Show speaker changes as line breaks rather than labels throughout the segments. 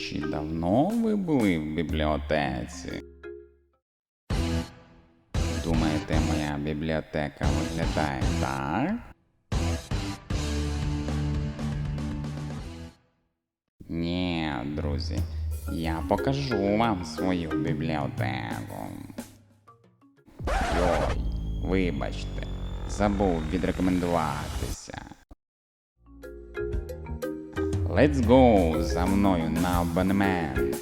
Чи давно ви були в бібліотеці? Думаєте, моя бібліотека виглядає так? Ні, друзі, я покажу вам свою бібліотеку. Йой, вибачте, забув відрекомендуватися. Let's go за мною на абонемент.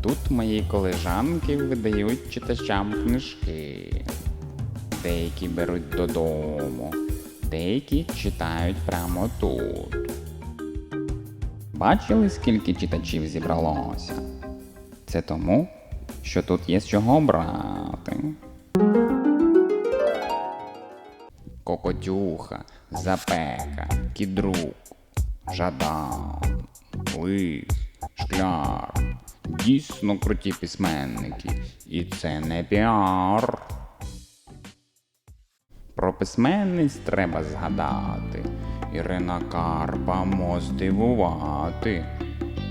Тут мої колежанки видають читачам книжки. Деякі беруть додому, деякі читають прямо тут. Бачили, скільки читачів зібралося? Це тому, що тут є з чого брати. Кокотюха, запека, кідрук, жадан, лис, шкляр. Дійсно круті письменники. І це не піар. Про письменниць треба згадати. Ірина Карпа мо здивувати.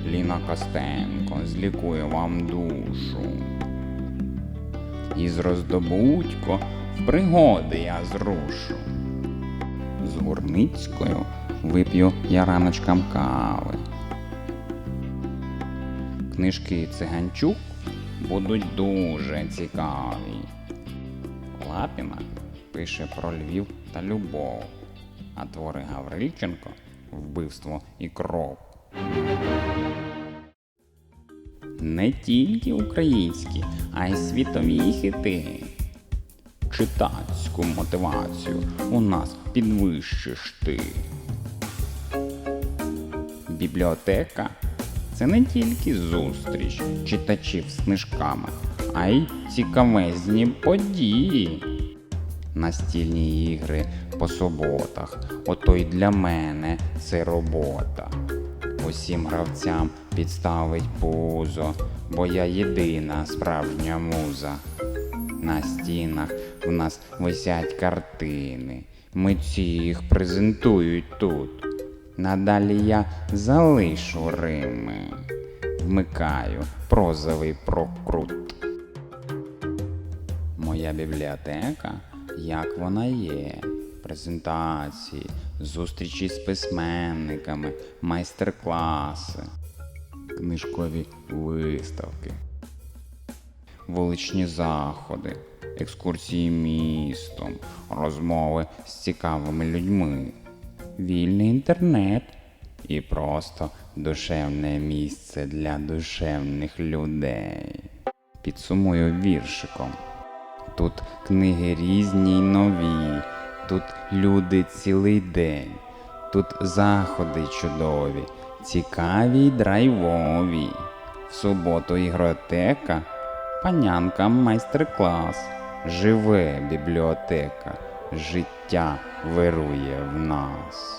Ліна Костенко злікує вам душу. Із роздобудько в пригоди я зрушу. З Гурницькою вип'ю я раночкам кави. Книжки Циганчук будуть дуже цікаві. Лапіна пише про Львів та любов, а твори Гаврильченко вбивство і кров. Не тільки українські, а й світові хити. Читацьку мотивацію у нас підвищиш ти. Бібліотека це не тільки зустріч читачів з книжками, а й цікавезні події. Настільні ігри по суботах. Ото й для мене це робота. Усім гравцям підставить пузо, бо я єдина справжня муза. На стінах в нас висять картини. Митці їх презентують тут. Надалі я залишу Рими. Вмикаю прозовий прокрут. Моя бібліотека, як вона є. Презентації, зустрічі з письменниками, майстер-класи, книжкові виставки, вуличні заходи, екскурсії містом, розмови з цікавими людьми, вільний інтернет і просто душевне місце для душевних людей. Підсумую віршиком. Тут книги різні й нові, тут люди цілий день, тут заходи чудові, цікаві й драйвові. В суботу ігротека, панянка майстер-клас, живе бібліотека, життя вирує в нас.